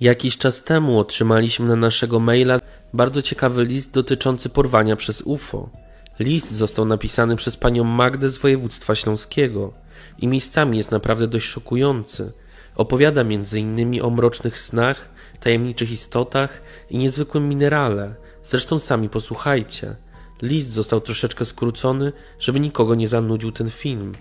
Jakiś czas temu otrzymaliśmy na naszego maila bardzo ciekawy list dotyczący porwania przez UFO. List został napisany przez panią Magdę z województwa śląskiego i miejscami jest naprawdę dość szokujący. Opowiada m.in. o mrocznych snach, tajemniczych istotach i niezwykłym minerale. Zresztą sami posłuchajcie. List został troszeczkę skrócony, żeby nikogo nie zanudził ten film.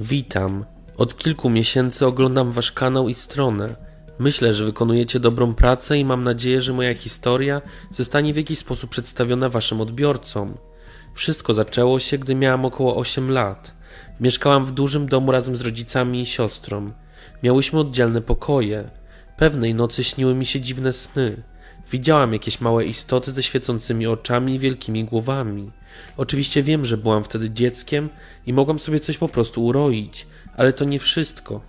Witam. Od kilku miesięcy oglądam wasz kanał i stronę. Myślę, że wykonujecie dobrą pracę i mam nadzieję, że moja historia zostanie w jakiś sposób przedstawiona waszym odbiorcom. Wszystko zaczęło się, gdy miałam około 8 lat. Mieszkałam w dużym domu razem z rodzicami i siostrą. Miałyśmy oddzielne pokoje. Pewnej nocy śniły mi się dziwne sny. Widziałam jakieś małe istoty ze świecącymi oczami i wielkimi głowami. Oczywiście wiem, że byłam wtedy dzieckiem i mogłam sobie coś po prostu uroić, ale to nie wszystko.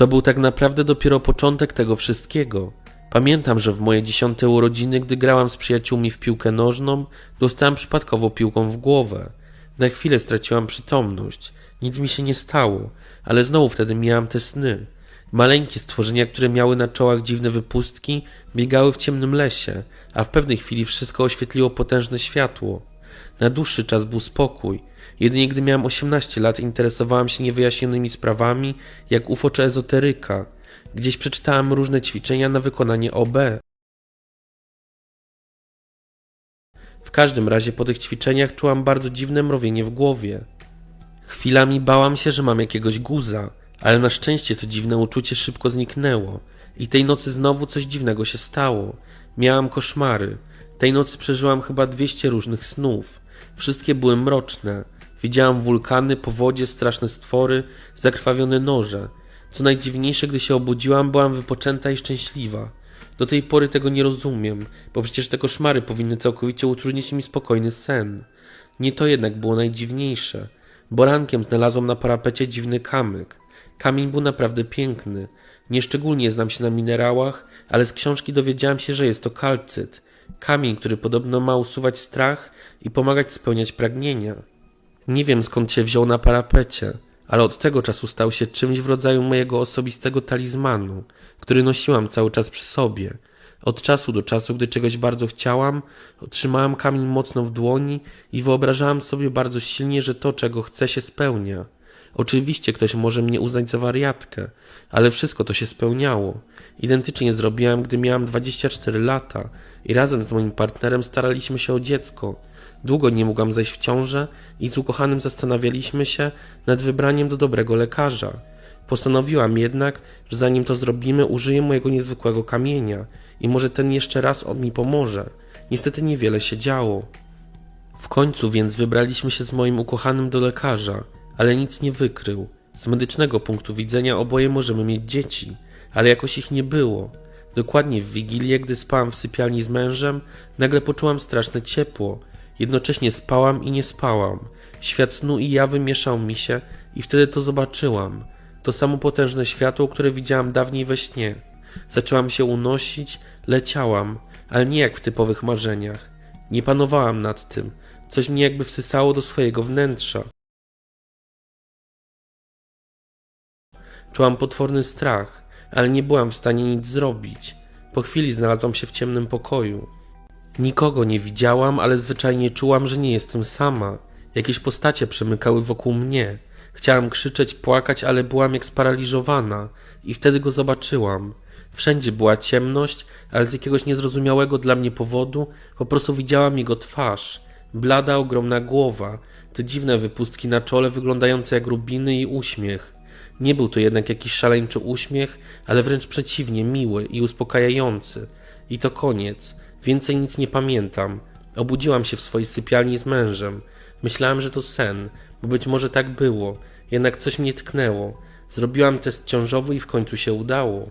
To był tak naprawdę dopiero początek tego wszystkiego. Pamiętam, że w moje dziesiąte urodziny, gdy grałam z przyjaciółmi w piłkę nożną, dostałam przypadkowo piłką w głowę. Na chwilę straciłam przytomność. Nic mi się nie stało, ale znowu wtedy miałam te sny. Maleńkie stworzenia, które miały na czołach dziwne wypustki, biegały w ciemnym lesie, a w pewnej chwili wszystko oświetliło potężne światło. Na dłuższy czas był spokój. Jedynie gdy miałem 18 lat interesowałam się niewyjaśnionymi sprawami, jak UFO czy ezoteryka. Gdzieś przeczytałam różne ćwiczenia na wykonanie OB. W każdym razie po tych ćwiczeniach czułam bardzo dziwne mrowienie w głowie. Chwilami bałam się, że mam jakiegoś guza, ale na szczęście to dziwne uczucie szybko zniknęło i tej nocy znowu coś dziwnego się stało. Miałam koszmary. Tej nocy przeżyłam chyba 200 różnych snów. Wszystkie były mroczne. Widziałam wulkany, powodzie, straszne stwory, zakrwawione noże. Co najdziwniejsze, gdy się obudziłam, byłam wypoczęta i szczęśliwa. Do tej pory tego nie rozumiem, bo przecież te koszmary powinny całkowicie utrudnić mi spokojny sen. Nie to jednak było najdziwniejsze, bo rankiem znalazłam na parapecie dziwny kamyk. Kamień był naprawdę piękny. Nieszczególnie znam się na minerałach, ale z książki dowiedziałam się, że jest to kalcyt. Kamień, który podobno ma usuwać strach i pomagać spełniać pragnienia. Nie wiem skąd się wziął na parapecie, ale od tego czasu stał się czymś w rodzaju mojego osobistego talizmanu, który nosiłam cały czas przy sobie. Od czasu do czasu, gdy czegoś bardzo chciałam, otrzymałam kamień mocno w dłoni i wyobrażałam sobie bardzo silnie, że to, czego chcę, się spełnia. Oczywiście ktoś może mnie uznać za wariatkę, ale wszystko to się spełniało. Identycznie zrobiłam, gdy miałam 24 lata i razem z moim partnerem staraliśmy się o dziecko. Długo nie mogłam zejść w ciążę i z ukochanym zastanawialiśmy się nad wybraniem do dobrego lekarza. Postanowiłam jednak, że zanim to zrobimy, użyję mojego niezwykłego kamienia i może ten jeszcze raz on mi pomoże. Niestety niewiele się działo. W końcu więc wybraliśmy się z moim ukochanym do lekarza, ale nic nie wykrył. Z medycznego punktu widzenia oboje możemy mieć dzieci, ale jakoś ich nie było. Dokładnie w wigilię, gdy spałam w sypialni z mężem, nagle poczułam straszne ciepło. Jednocześnie spałam i nie spałam. Świat snu i jawy mieszał mi się i wtedy to zobaczyłam. To samo potężne światło, które widziałam dawniej we śnie. Zaczęłam się unosić, leciałam, ale nie jak w typowych marzeniach. Nie panowałam nad tym. Coś mnie jakby wsysało do swojego wnętrza. Czułam potworny strach, ale nie byłam w stanie nic zrobić. Po chwili znalazłam się w ciemnym pokoju. Nikogo nie widziałam, ale zwyczajnie czułam, że nie jestem sama. Jakieś postacie przemykały wokół mnie. Chciałam krzyczeć, płakać, ale byłam jak sparaliżowana i wtedy go zobaczyłam. Wszędzie była ciemność, ale z jakiegoś niezrozumiałego dla mnie powodu po prostu widziałam jego twarz. Blada, ogromna głowa, te dziwne wypustki na czole wyglądające jak rubiny i uśmiech. Nie był to jednak jakiś szaleńczy uśmiech, ale wręcz przeciwnie, miły i uspokajający. I to koniec. Więcej nic nie pamiętam. Obudziłam się w swojej sypialni z mężem. Myślałam, że to sen, bo być może tak było. Jednak coś mnie tknęło. Zrobiłam test ciążowy i w końcu się udało.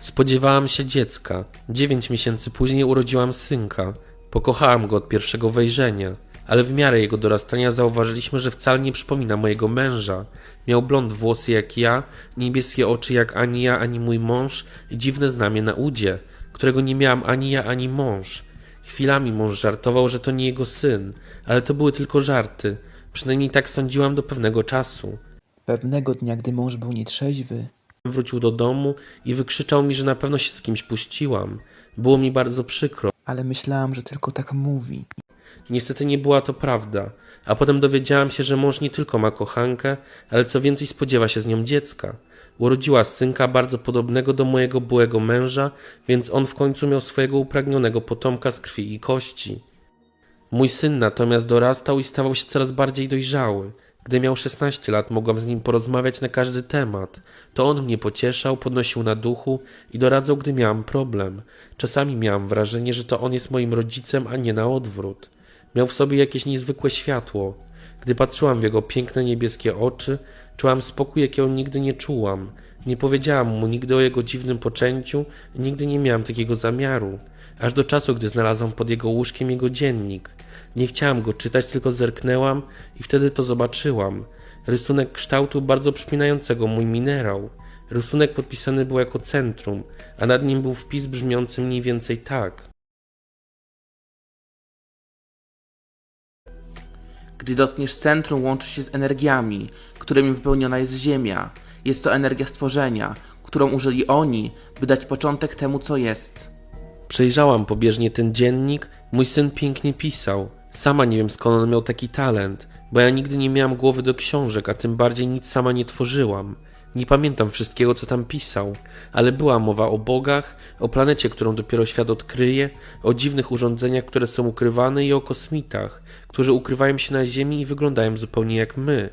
Spodziewałam się dziecka. Dziewięć miesięcy później urodziłam synka. Pokochałam go od pierwszego wejrzenia, ale w miarę jego dorastania zauważyliśmy, że wcale nie przypomina mojego męża. Miał blond włosy jak ja, niebieskie oczy jak ani ja, ani mój mąż i dziwne znamie na udzie, którego nie miałam ani ja, ani mąż. Chwilami mąż żartował, że to nie jego syn, ale to były tylko żarty. Przynajmniej tak sądziłam do pewnego czasu. Pewnego dnia, gdy mąż był nietrzeźwy, Wrócił do domu i wykrzyczał mi, że na pewno się z kimś puściłam. Było mi bardzo przykro. Ale myślałam, że tylko tak mówi. Niestety nie była to prawda, a potem dowiedziałam się, że mąż nie tylko ma kochankę, ale co więcej spodziewa się z nią dziecka. Urodziła synka bardzo podobnego do mojego byłego męża, więc on w końcu miał swojego upragnionego potomka z krwi i kości. Mój syn natomiast dorastał i stawał się coraz bardziej dojrzały. Gdy miał 16 lat, mogłam z nim porozmawiać na każdy temat. To on mnie pocieszał, podnosił na duchu i doradzał, gdy miałam problem. Czasami miałam wrażenie, że to on jest moim rodzicem, a nie na odwrót. Miał w sobie jakieś niezwykłe światło. Gdy patrzyłam w jego piękne niebieskie oczy, czułam spokój, jakiego nigdy nie czułam. Nie powiedziałam mu nigdy o jego dziwnym poczęciu nigdy nie miałam takiego zamiaru. Aż do czasu, gdy znalazłam pod jego łóżkiem jego dziennik. Nie chciałam go czytać, tylko zerknęłam i wtedy to zobaczyłam. Rysunek kształtu bardzo przypominającego mój minerał. Rysunek podpisany był jako centrum, a nad nim był wpis brzmiący mniej więcej tak. Gdy dotkniesz centrum, łączysz się z energiami, którymi wypełniona jest Ziemia. Jest to energia stworzenia, którą użyli oni, by dać początek temu, co jest. Przejrzałam pobieżnie ten dziennik, mój syn pięknie pisał. Sama nie wiem skąd on miał taki talent, bo ja nigdy nie miałam głowy do książek, a tym bardziej nic sama nie tworzyłam. Nie pamiętam wszystkiego, co tam pisał, ale była mowa o bogach, o planecie, którą dopiero świat odkryje, o dziwnych urządzeniach, które są ukrywane i o kosmitach, którzy ukrywają się na Ziemi i wyglądają zupełnie jak my.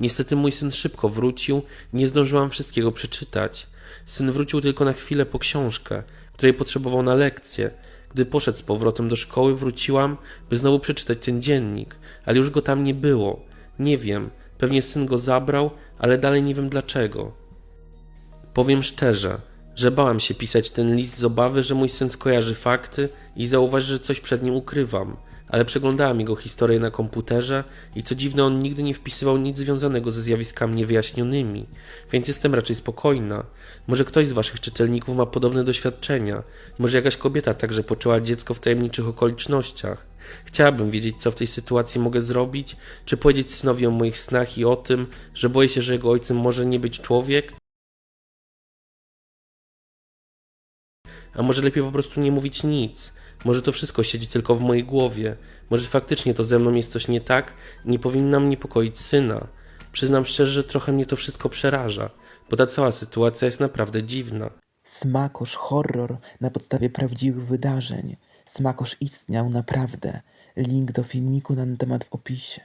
Niestety mój syn szybko wrócił, nie zdążyłam wszystkiego przeczytać. Syn wrócił tylko na chwilę po książkę, której potrzebował na lekcję. Gdy poszedł z powrotem do szkoły, wróciłam, by znowu przeczytać ten dziennik, ale już go tam nie było. Nie wiem, pewnie syn go zabrał, ale dalej nie wiem dlaczego. Powiem szczerze, że bałam się pisać ten list z obawy, że mój syn skojarzy fakty i zauważy, że coś przed nim ukrywam, ale przeglądałam jego historię na komputerze i co dziwne, on nigdy nie wpisywał nic związanego ze zjawiskami niewyjaśnionymi, więc jestem raczej spokojna. Może ktoś z waszych czytelników ma podobne doświadczenia, może jakaś kobieta także poczęła dziecko w tajemniczych okolicznościach. Chciałabym wiedzieć, co w tej sytuacji mogę zrobić, czy powiedzieć synowi o moich snach i o tym, że boję się, że jego ojcem może nie być człowiek, A może lepiej po prostu nie mówić nic? Może to wszystko siedzi tylko w mojej głowie? Może faktycznie to ze mną jest coś nie tak nie powinnam niepokoić syna? Przyznam szczerze, że trochę mnie to wszystko przeraża, bo ta cała sytuacja jest naprawdę dziwna. Smakosz horror na podstawie prawdziwych wydarzeń. Smakosz istniał naprawdę. Link do filmiku na ten temat w opisie.